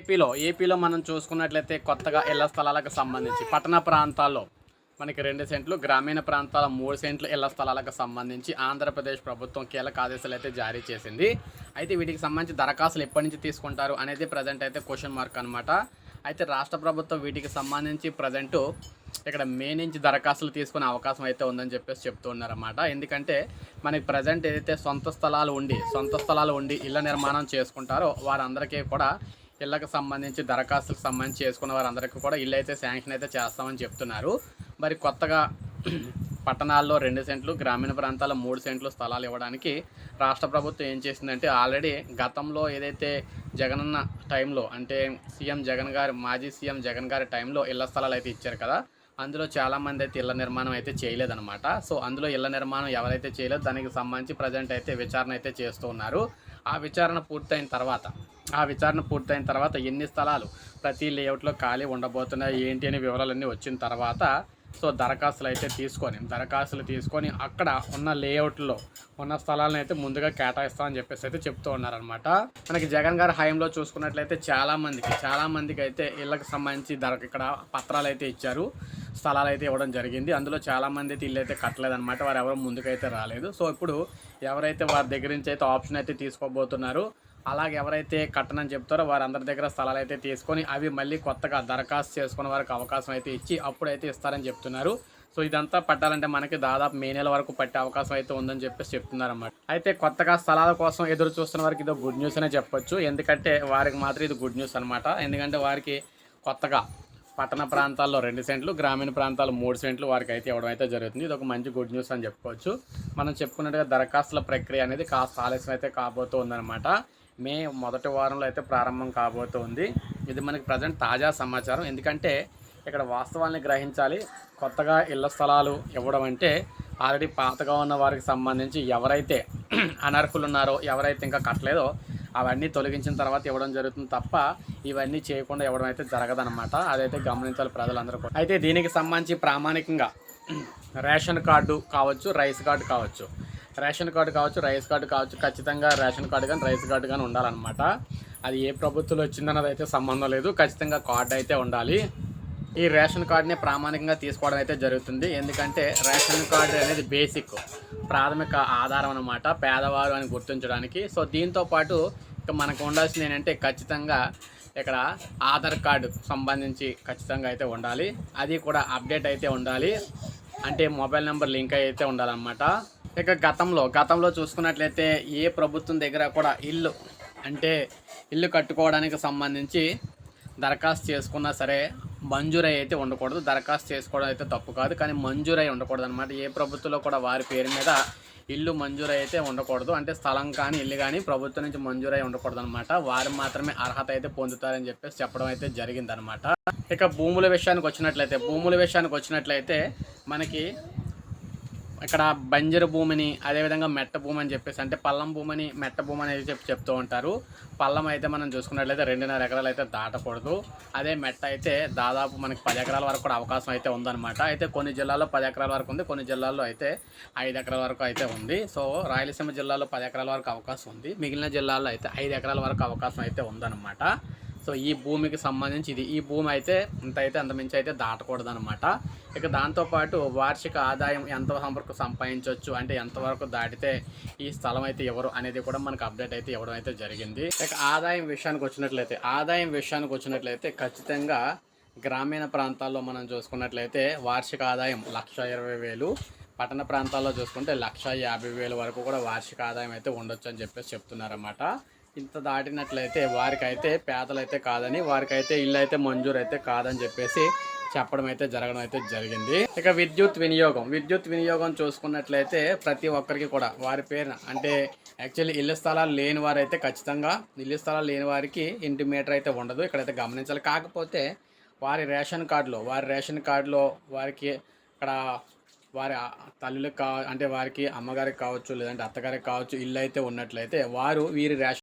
ఏపీలో ఏపీలో మనం చూసుకున్నట్లయితే కొత్తగా ఇళ్ళ స్థలాలకు సంబంధించి పట్టణ ప్రాంతాల్లో మనకి రెండు సెంట్లు గ్రామీణ ప్రాంతాల మూడు సెంట్లు ఇళ్ళ స్థలాలకు సంబంధించి ఆంధ్రప్రదేశ్ ప్రభుత్వం కీలక ఆదేశాలు అయితే జారీ చేసింది. అయితే వీటికి సంబంధించి దరఖాస్తులు ఎప్పటి నుంచి తీసుకుంటారు అనేది ప్రజెంట్ అయితే క్వశ్చన్ మార్క్ అనమాట అయితే రాష్ట్ర ప్రభుత్వం వీటికి సంబంధించి ప్రజెంట్ ఇక్కడ మే నుంచి దరఖాస్తులు తీసుకునే అవకాశం అయితే ఉందని చెప్పేసి చెప్తూ ఉన్నారన్నమాట. ఎందుకంటే మనకి ప్రజెంట్ ఏదైతే సొంత స్థలాలు ఉండి సొంత స్థలాలు ఉండి ఇళ్ళ నిర్మాణం చేసుకుంటారో వారందరికీ కూడా ఇళ్ళకు సంబంధించి దరఖాస్తులకు సంబంధించి చేసుకున్న వారందరికీ కూడా ఇల్లు అయితే శాంక్షన్ అయితే చేస్తామని చెప్తున్నారు. మరి కొత్తగా పట్టణాల్లో రెండు సెంట్లు గ్రామీణ ప్రాంతాల్లో మూడు సెంట్లు స్థలాలు ఇవ్వడానికి రాష్ట్ర ప్రభుత్వం ఏం చేసిందంటే ఆల్రెడీ గతంలో ఏదైతే జగనన్న టైంలో అంటే సీఎం జగన్ గారి మాజీ సీఎం జగన్ గారి టైంలో ఇళ్ళ స్థలాలు అయితే ఇచ్చారు కదా అందులో చాలామంది అయితే ఇళ్ళ నిర్మాణం అయితే చేయలేదన్నమాట. సో అందులో ఇళ్ళ నిర్మాణం ఎవరైతే చేయలేదు దానికి సంబంధించి ప్రజెంట్ అయితే విచారణ అయితే చేస్తూ ఉన్నారు. ఆ విచారణ పూర్తయిన తర్వాత ఆ విచారణ పూర్తయిన తర్వాత ఎన్ని స్థలాలు ప్రతి లేఅవుట్లో ఖాళీ ఉండబోతున్నాయి ఏంటి అనే వివరాలన్నీ వచ్చిన తర్వాత సో దరఖాస్తులు అయితే తీసుకొని దరఖాస్తులు తీసుకొని అక్కడ ఉన్న లేఅవుట్లో ఉన్న స్థలాలను అయితే ముందుగా కేటాయిస్తామని చెప్పేసి అయితే చెప్తూ ఉన్నారనమాట మనకి జగన్ గారి హయాంలో చూసుకున్నట్లయితే చాలామందికి చాలామందికి అయితే ఇళ్ళకి సంబంధించి ధర ఇక్కడ పత్రాలు అయితే ఇచ్చారు. స్థలాలు అయితే ఇవ్వడం జరిగింది. అందులో చాలా మంది అయితే ఇల్లు అయితే కట్టలేదన్నమాట. వారు ఎవరు ముందుకైతే రాలేదు. సో ఇప్పుడు ఎవరైతే వారి దగ్గర నుంచి అయితే ఆప్షన్ అయితే తీసుకోబోతున్నారు అలాగే ఎవరైతే కట్టనని చెప్తారో వారందరి దగ్గర స్థలాలు అయితే తీసుకొని అవి మళ్ళీ కొత్తగా దరఖాస్తు చేసుకునే వారికి అవకాశం అయితే ఇచ్చి అప్పుడైతే ఇస్తారని చెప్తున్నారు. సో ఇదంతా పట్టాలంటే మనకి దాదాపు మే నెల వరకు పట్టే అవకాశం అయితే ఉందని చెప్పేసి చెప్తున్నారన్నమాట. అయితే కొత్తగా స్థలాల కోసం ఎదురు చూస్తున్న వారికి ఇది గుడ్ న్యూస్ అనే చెప్పొచ్చు. ఎందుకంటే వారికి మాత్రం ఇది గుడ్ న్యూస్ అనమాట ఎందుకంటే వారికి కొత్తగా పట్టణ ప్రాంతాల్లో రెండు సెంట్లు గ్రామీణ ప్రాంతాల్లో మూడు సెంట్లు వారికి అయితే ఇవ్వడం అయితే జరుగుతుంది. ఇది ఒక మంచి గుడ్ న్యూస్ అని చెప్పుకోవచ్చు. మనం చెప్పుకున్నట్టుగా దరఖాస్తుల ప్రక్రియ అనేది కాస్త ఆలస్యం అయితే కాబోతూ ఉందన్నమాట మే మొదటి వారంలో అయితే ప్రారంభం కాబోతుంది. ఇది మనకి ప్రజెంట్ తాజా సమాచారం. ఎందుకంటే ఇక్కడ వాస్తవాన్ని గ్రహించాలి. కొత్తగా ఇళ్ళ స్థలాలు ఇవ్వడం అంటే ఆల్రెడీ పాతగా ఉన్న వారికి సంబంధించి ఎవరైతే అనర్హులు ఉన్నారో ఎవరైతే ఇంకా కట్టలేదో అవన్నీ తొలగించిన తర్వాత ఇవ్వడం జరుగుతుంది తప్ప ఇవన్నీ చేయకుండా ఇవ్వడం అయితే జరగదన్నమాట. అదైతే గమనించాలి ప్రజలందరూ కూడా. అయితే దీనికి సంబంధించి ప్రామాణికంగా రేషన్ కార్డు కావచ్చు రైస్ కార్డు కావచ్చు. రేషన్ కార్డు కావచ్చు రైస్ కార్డు కావచ్చు ఖచ్చితంగా రేషన్ కార్డు కానీ రైస్ కార్డు కానీ ఉండాలన్నమాట. అది ఏ ప్రభుత్వంలో వచ్చిందన్నది అయితే సంబంధం లేదు. ఖచ్చితంగా కార్డు అయితే ఉండాలి. ఈ రేషన్ కార్డుని ప్రామాణికంగా తీసుకోవడం అయితే జరుగుతుంది. ఎందుకంటే రేషన్ కార్డు అనేది బేసిక్ ప్రాథమిక ఆధారం అనమాట పేదవారు అని గుర్తించడానికి. సో దీంతో పాటు ఇక మనకు ఉండాల్సింది ఏంటంటే ఖచ్చితంగా ఇక్కడ ఆధార్ కార్డు సంబంధించి ఖచ్చితంగా అయితే ఉండాలి. అది కూడా అప్డేట్ అయితే ఉండాలి. అంటే మొబైల్ నెంబర్ లింక్ అయితే ఉండాలన్నమాట. ఇక గతంలో గతంలో చూసుకున్నట్లయితే ఏ ప్రభుత్వం దగ్గర కూడా ఇల్లు అంటే ఇల్లు కట్టుకోవడానికి సంబంధించి దరఖాస్తు చేసుకున్నా సరే మంజూరై అయితే ఉండకూడదు. దరఖాస్తు చేసుకోవడం అయితే తప్పు కాదు. కానీ మంజూరై ఉండకూడదు అనమాట ఏ ప్రభుత్వంలో కూడా వారి పేరు మీద ఇల్లు మంజూరై అయితే ఉండకూడదు. అంటే స్థలం కానీ ఇల్లు కానీ ప్రభుత్వం నుంచి మంజూరై ఉండకూడదు అనమాట వారు మాత్రమే అర్హత అయితే పొందుతారని చెప్పేసి చెప్పడం అయితే జరిగిందనమాట ఇక భూముల విషయానికి వచ్చినట్లయితే భూముల విషయానికి వచ్చినట్లయితే మనకి ఇక్కడ బంజరు భూమిని అదేవిధంగా మెట్ట భూమి అని చెప్పేసి అంటే పల్లం భూమిని మెట్ట భూమి అనేది చెప్పి చెప్తూ ఉంటారు. పల్లం అయితే మనం చూసుకున్నట్లయితే రెండున్నర ఎకరాలు అయితే దాటకూడదు. అదే మెట్ట అయితే దాదాపు మనకి పది ఎకరాల వరకు కూడా అవకాశం అయితే ఉందన్నమాట. అయితే కొన్ని జిల్లాల్లో పది ఎకరాల వరకు ఉంది కొన్ని జిల్లాల్లో అయితే ఐదు ఎకరాల వరకు అయితే ఉంది. సో రాయలసీమ జిల్లాలో పది ఎకరాల వరకు అవకాశం ఉంది. మిగిలిన జిల్లాల్లో అయితే ఐదు ఎకరాల వరకు అవకాశం అయితే ఉందన్నమాట. సో ఈ భూమికి సంబంధించి ఇది ఈ భూమి అయితే ఇంత అయితే అంతమించి అయితే దాటకూడదు అనమాట ఇక దాంతోపాటు వార్షిక ఆదాయం ఎంత వరకు సంపాదించవచ్చు అంటే ఎంతవరకు దాటితే ఈ స్థలం అయితే ఎవరు అనేది కూడా మనకు అప్డేట్ అయితే ఇవ్వడం అయితే జరిగింది. ఇక ఆదాయం విషయానికి వచ్చినట్లయితే ఆదాయం విషయానికి వచ్చినట్లయితే ఖచ్చితంగా గ్రామీణ ప్రాంతాల్లో మనం చూసుకున్నట్లయితే వార్షిక ఆదాయం లక్ష ఇరవై వేలు పట్టణ ప్రాంతాల్లో చూసుకుంటే లక్ష యాభై వేల వరకు కూడా వార్షిక ఆదాయం అయితే ఉండొచ్చు అని చెప్పేసి చెప్తున్నారన్నమాట. ఇంత దాటినట్లయితే వారికైతే పేదలైతే కాదని వారికైతే ఇల్లు అయితే మంజూరు అయితే కాదని చెప్పేసి చెప్పడం అయితే జరగడం అయితే జరిగింది. ఇక విద్యుత్ వినియోగం. విద్యుత్ వినియోగం చూసుకున్నట్లయితే ప్రతి ఒక్కరికి కూడా వారి పేరున అంటే యాక్చువల్లీ ఇల్లు స్థలాలు లేని వారైతే ఖచ్చితంగా ఇల్లు స్థలాలు లేని వారికి ఇంటి మీటర్ అయితే ఉండదు. ఇక్కడైతే గమనించాలి. కాకపోతే వారి రేషన్ కార్డులో వారి రేషన్ కార్డులో వారికి ఇక్కడ వారి తల్లులకు కా అంటే వారికి అమ్మగారికి కావచ్చు లేదంటే అత్తగారికి కావచ్చు ఇల్లు అయితే ఉన్నట్లయితే వారు వీరి రేషన్